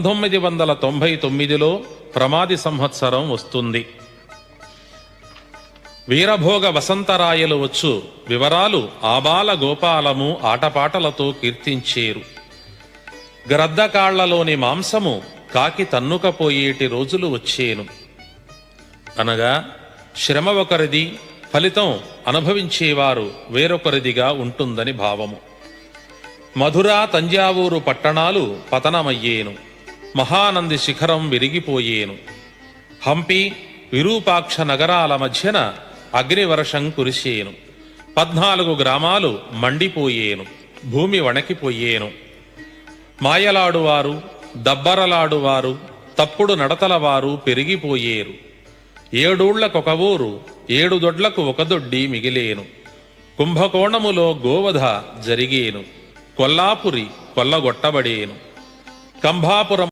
పంతొమ్మిది వందల తొంభై తొమ్మిదిలో ప్రమాది సంవత్సరం వస్తుంది. వీరభోగ వసంతరాయలు వచ్చు వివరాలు ఆబాల గోపాలము ఆటపాటలతో కీర్తించేరు. గ్రద్దకాళ్ళలోని మాంసము కాకి తన్నుకపోయేటి రోజులు వచ్చేను. అనగా శ్రమ ఒకరిది ఫలితం అనుభవించేవారు వేరొకరిదిగా ఉంటుందని భావము. మధుర తంజావూరు పట్టణాలు పతనమయ్యేను. మహానంది శిఖరం విరిగిపోయేను. హంపి విరూపాక్ష నగరాల మధ్యన అగ్నివర్షం కురిసేను. పద్నాలుగు గ్రామాలు మండిపోయేను భూమి వణకిపోయేను. మాయలాడువారు దబ్బరలాడువారు తప్పుడు నడతలవారు పెరిగిపోయేరు. ఏడూళ్ళకొక ఊరు ఏడు దొడ్లకు ఒక దొడ్డి మిగిలేను. కుంభకోణములో గోవధ జరిగేను. కొల్లాపురి కొల్లగొట్టబడేను. కంభాపురం